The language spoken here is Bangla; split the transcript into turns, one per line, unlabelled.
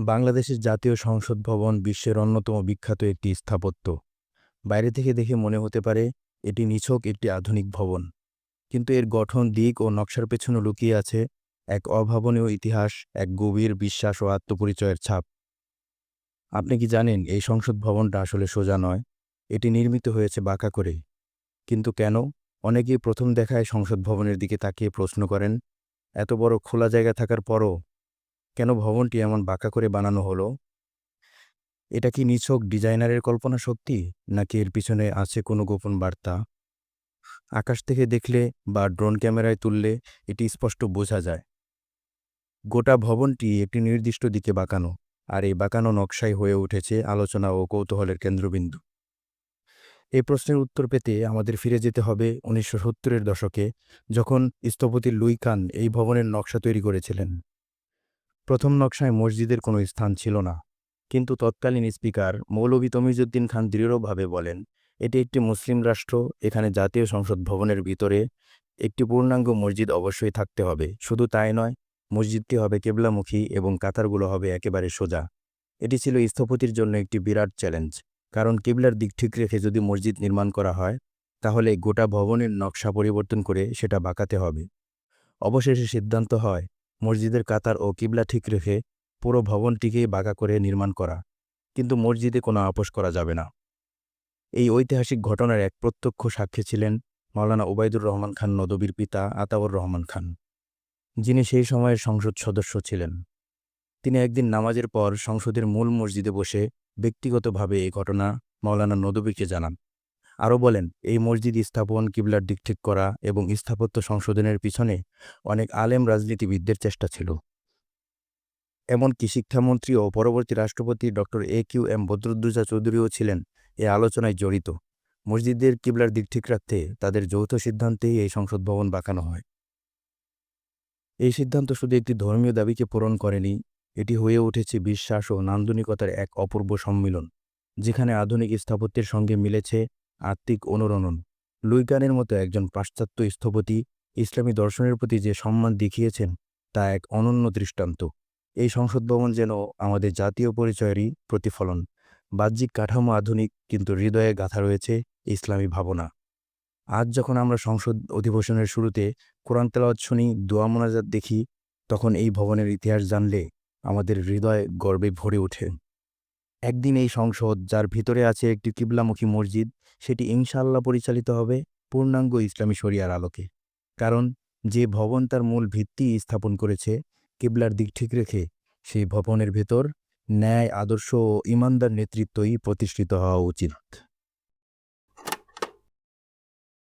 বাংলাদেশের জাতীয় সংসদ ভবন বিশ্বের অন্যতম বিখ্যাত একটি স্থাপত্য। বাইরে থেকে দেখে মনে হতে পারে, এটি নিছক একটি আধুনিক ভবন। কিন্তু এর গঠন, দিক ও নকশার পেছনে লুকিয়ে আছে এক অভাবনীয় ইতিহাস, এক গভীর বিশ্বাস ও আত্মপরিচয়ের ছাপ। আপনি কি জানেন, এই সংসদ ভবনটা আসলে সোজা নয়? এটি নির্মিত হয়েছে বাঁকা করে কিন্তু কেন? অনেকেই প্রথম দেখায় সংসদ ভবনের দিকে তাকিয়ে প্রশ্ন করেন, এত বড় খোলা জায়গা থাকার পরও কেন ভবনটি এমন বাঁকা করে বানানো হলো? এটা কি নিছক ডিজাইনারের কল্পনা শক্তি নাকি এর পিছনে আছে কোনো গোপন বার্তা? আকাশ থেকে দেখলে বা ড্রোন ক্যামেরায় তুললে এটি স্পষ্ট বোঝা যায়। গোটা ভবনটি একটি নির্দিষ্ট দিকে বাঁকানো, আর এই বাঁকানো নকশাই হয়ে উঠেছে আলোচনা ও কৌতূহলের কেন্দ্রবিন্দু। এই প্রশ্নের উত্তর পেতে আমাদের ফিরে যেতে হবে উনিশশো সত্তরের দশকে, যখন স্থপতি লুই খান এই ভবনের নকশা তৈরি করেছিলেন। প্রথম নকশায় মসজিদের কোনো স্থান ছিল না। কিন্তু তৎকালীন স্পিকার মৌলভী তমিজুদ্দিন খান দৃঢ়ভাবে বলেন, এটি একটি মুসলিম রাষ্ট্র, এখানে জাতীয় সংসদ ভবনের ভিতরে একটি পূর্ণাঙ্গ মসজিদ অবশ্যই থাকতে হবে। শুধু তাই নয়, মসজিদটি হবে কেবলামুখী এবং কাতারগুলো হবে একেবারে সোজা। এটি ছিল স্থপতির জন্য একটি বিরাট চ্যালেঞ্জ। কারণ কিবলার দিক ঠিক রেখে যদি মসজিদ নির্মাণ করা হয়, তাহলে গোটা ভবনের নকশা পরিবর্তন করে সেটা বাঁকাতে হবে। অবশেষে সিদ্ধান্ত হয় মসজিদের কাতার ও কিবলা ঠিক রেখে পুরো ভবনটিকেই বাঁকা করে নির্মাণ করা। কিন্তু মসজিদে কোনো আপোষ করা যাবে না। এই ঐতিহাসিক ঘটনার এক প্রত্যক্ষ সাক্ষী ছিলেন মাওলানা ওবায়দুর রহমান খান নদবীর পিতা আতাউর রহমান খান, যিনি সেই সময়ের সংসদ সদস্য ছিলেন। তিনি একদিন নামাজের পর সংসদের মূল মসজিদে বসে ব্যক্তিগতভাবে এই ঘটনা মাওলানা নদবীকে জানান। আরও বলেন, এই মসজিদ স্থাপন, কিবলার দিক ঠিক করা এবং স্থাপত্য সংশোধনের পিছনে অনেক আলেম রাজনীতিবিদদের চেষ্টা ছিল। এমনকি শিক্ষামন্ত্রী ও পরবর্তী রাষ্ট্রপতি ড. এ কিউ এম বদরুদ্দুজা চৌধুরীও ছিলেন এ আলোচনায় জড়িত। মসজিদের কিবলার দিক ঠিক রাখতে তাদের যৌথ সিদ্ধান্তেই এই সংসদ ভবন বাঁকানো হয়। এই সিদ্ধান্ত শুধু একটি ধর্মীয় দাবিকে পূরণ করেনি, এটি হয়ে উঠেছে বিশ্বাস ও নান্দনিকতার এক অপূর্ব সম্মিলন, যেখানে আধুনিক স্থাপত্যের সঙ্গে মিলেছে আত্মিক অনুরণন। লুইকানের মতো একজন পাশ্চাত্য স্থপতি ইসলামী দর্শনের প্রতি যে সম্মান দেখিয়েছেন, তা এক অনন্য দৃষ্টান্ত। এই সংসদ ভবন যেন আমাদের জাতীয় পরিচয়েরই প্রতিফলন। বাহ্যিক কাঠামো আধুনিক, কিন্তু হৃদয়ে গাথা রয়েছে ইসলামী ভাবনা। আজ যখন আমরা সংসদ অধিবেশনের শুরুতে কোরআন তেলাওয়াত শুনি, দোয়া মোনাজাত দেখি, তখন এই ভবনের ইতিহাস জানলে আমাদের হৃদয় গর্বে ভরে ওঠে। একদিন এই সংসদ, যার ভিতরে আছে একটি কিবলামুখী মসজিদ, সেটি ইনশাল্লাহ পরিচালিত হবে পূর্ণাঙ্গ ইসলামী শরিয়ার আলোকে। কারণ, যে ভবন তার মূল ভিত্তি স্থাপন করেছে, কিবলার দিক ঠিক রেখে, সেই ভবনের ভেতর ন্যায়, আদর্শ ও ইমানদার নেতৃত্বই প্রতিষ্ঠিত হওয়া উচিত।